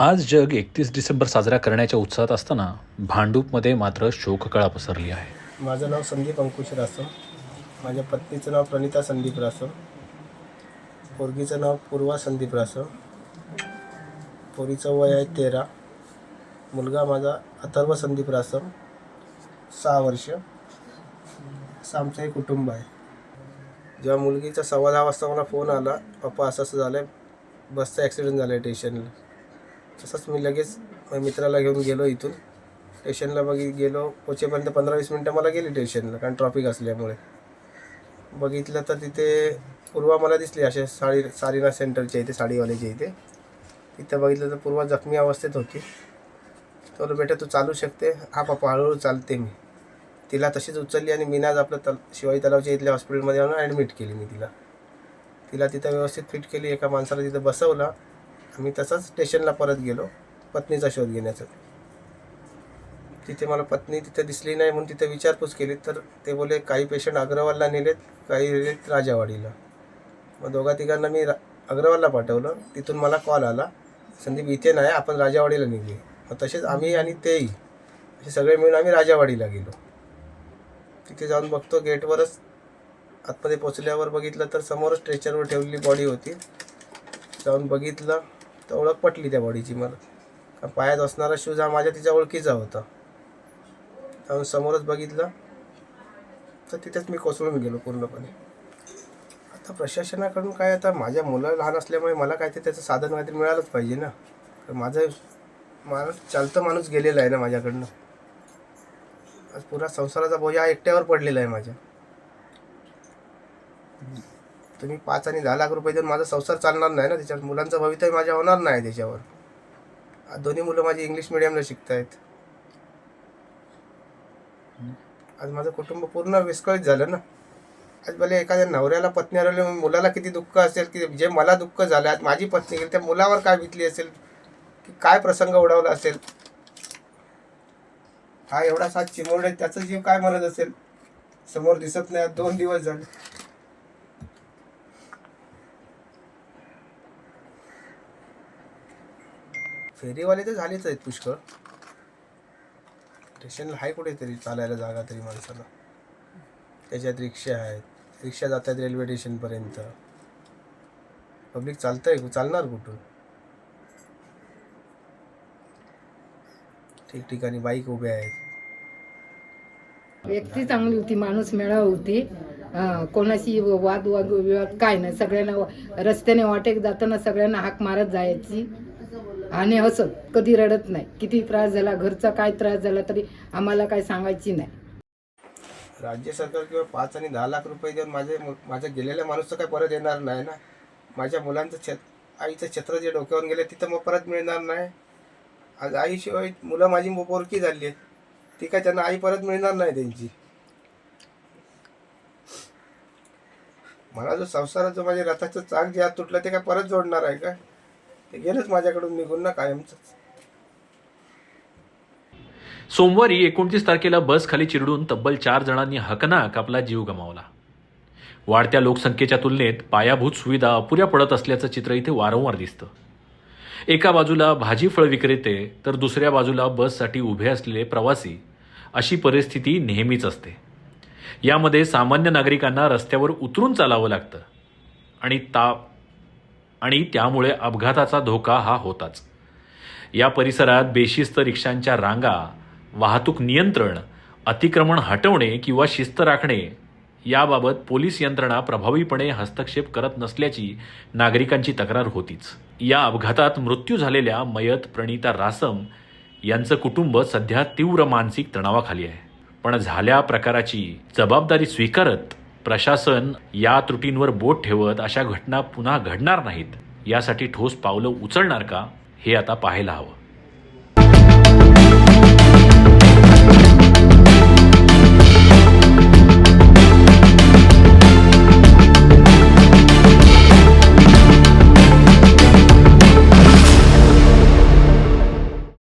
आज जग एकतीस डिसेंबर साजरा करण्याच्या उत्साहात असताना भांडूपमध्ये मात्र शोककळा पसरली आहे. माझं नाव संदीप अंकुश रासम. माझ्या पत्नीचं नाव प्रणिता संदीप रासम. पोरगीचं नाव पूर्वा संदीप रासम. पोरीचं वय आहे तेरा. मुलगा माझा अथर्व संदीप रासम. सहा वर्ष. असं आमचं एक कुटुंब आहे. जेव्हा मुलगीचा सव्वा दहा वाजता मला फोन आला पप्पा असं असं झालं आहे बसचा ॲक्सिडेंट झाला आहे स्टेशनला तसंच मी लगेच मित्राला घेऊन गेलो इथून. स्टेशनला बघित गेलो. पोचेपर्यंत पंधरा वीस मिनटं मला गेली स्टेशनला कारण ट्रॉफिक असल्यामुळे. बघितलं तर तिथे पूर्वा मला दिसली असे साडी सारीना सेंटरच्या इथे साडीवाल्याच्या इथे. तिथं बघितलं तर पूर्वा जखमी अवस्थेत होती. तर बेटा तू चालू शकते. हा पप्पा हळूहळू चालते मी. तिला तशीच उचलली आणि मीनाज आपलं तल शिवाजी तलावच्या इथल्या हॉस्पिटलमध्ये आणून ॲडमिट केली मी तिला. तिला तिथं व्यवस्थित फिट केली. एका माणसाला तिथं बसवला. आम्ही तसाच स्टेशनला परत गेलो. पत्नीचा शोध घेण्यासाठी. तिथे मला पत्नी तिथे दिसली नाही म्हणून तिथे विचारपूस केली. तर ते बोले काही पेशंट अग्रवालला नेलेत काही नेलेत राजावाडीला. मग दोघा तिघांना मी रा अग्रवालला पाठवलं. तिथून मला कॉल आला संदीप इथे नाही आपण राजावाडीला निघले मग तसेच आम्ही आणि तेही असे सगळे मिळून आम्ही राजावाडीला गेलो. तिथे जाऊन बघतो गेटवरच आतमध्ये पोचल्यावर बघितलं तर समोरच स्ट्रेचरवर ठेवलेली बॉडी होती. जाऊन बघितलं तर ओळख पटली त्या बॉडीची मला. कारण पायात असणारा शूज हा माझ्या तिच्या ओळखीचा होता. जाऊन समोरच बघितलं तर तिथेच मी कोसळून गेलो पूर्णपणे. आता प्रशासनाकडून काय आता माझ्या मुलं लहान असल्यामुळे मला काय ते त्याचं साधन काहीतरी मिळालंच पाहिजे ना. तर माझं माणूस चालतं माणूस गेलेला आहे ना माझ्याकडनं. आज पुरा संसाराचा बोजा एकट्यावर पडलेला आहे माझ्या. तुम्ही पाच आणि दहा लाख रुपये देऊन माझा संसार चालणार नाही ना त्याच्यावर. मुलांचं भवितव्य माझ्या होणार नाही त्याच्यावर. आज दोन्ही मुलं माझी इंग्लिश मिडियमला शिकत आहेत आज माझं कुटुंब पूर्ण विस्कळीत झालं ना. आज भले एखाद्या नवऱ्याला पत्नी हरवली मुलाला किती दुःख असेल की जे मला दुःख झालं आज माझी पत्नी गेली त्या मुलावर काय बितली असेल? की काय प्रसंग उडवला असेल? हा एवढा सात चिमोड आहे जीव काय म्हणत असेल? समोर दिसत नाही दोन दिवस झाले. फेरीवाले तर झालेच आहेत पुष्कळ. स्टेशनला आहे कुठेतरी चालायला जागा तरी माणसाला. त्याच्यात रिक्षा आहेत. रिक्षा जातात रेल्वे स्टेशनपर्यंत पब्लिक चालतंय चालणार कुठून? ठिकठिकाणी बाईक उभ्या आहेत. व्यक्ती चांगली होती माणूस मेळाव होती. कोणाशी वाद वाद विवाद काय नाही. सगळ्यांना रस्त्याने वाटेक जाताना सगळ्यांना हाक मारत जायची. आणि हसत कधी रडत नाही. किती त्रास झाला घरचा काय त्रास झाला तरी आम्हाला काय सांगायची नाही. राज्य सरकार किंवा पाच आणि दहा लाख रुपये देऊन माझे माझ्या गेलेल्या माणूस तर काय परत येणार नाही ना? माझ्या मुलांचं छत आईचं छत्र जे डोक्यावर गेले तिथं मग परत मिळणार नाही. आज आईशिवाय मुलं माझी पोरकी झाली आहेत. ती काय त्यांना आई परत मिळणार नाही त्यांची. मला जो संसाराचं माझ्या रथाचं चाक जे हात तुटलं ते काय परत जोडणार आहे का? ते गेलंच माझ्याकडून निघून ना कायमच. सोमवारी एकोणतीस तारखेला बस खाली चिरडून तब्बल चार जणांनी हकनाक आपला जीव गमावला. वाढत्या लोकसंख्येच्या तुलनेत पायाभूत सुविधा अपुऱ्या पडत असल्याचं चित्र इथे वारंवार दिसतं. एका बाजूला भाजी फळ विक्रेते तर दुसऱ्या बाजूला बससाठी उभे असलेले प्रवासी अशी परिस्थिती नेहमीच असते. यामध्ये सामान्य नागरिकांना रस्त्यावर उतरून चालावं लागतं. आणि ताप आणि त्यामुळे अपघाताचा धोका हा होताच. या परिसरात बेशिस्त रिक्षांच्या रांगा वाहतूक नियंत्रण अतिक्रमण हटवणे किंवा शिस्त राखणे याबाबत पोलीस यंत्रणा प्रभावीपणे हस्तक्षेप करत नसल्याची नागरिकांची तक्रार होतीच. या अपघातात मृत्यू झालेल्या मयत प्रणिता रासम यांचं कुटुंब सध्या तीव्र मानसिक तणावाखाली आहे. पण झाल्या प्रकाराची जबाबदारी स्वीकारत प्रशासन या त्रुटींवर बोट ठेवत अशा घटना पुन्हा घडणार नाहीत यासाठी ठोस पावलं उचलणार का हे आता पाहायला हवं.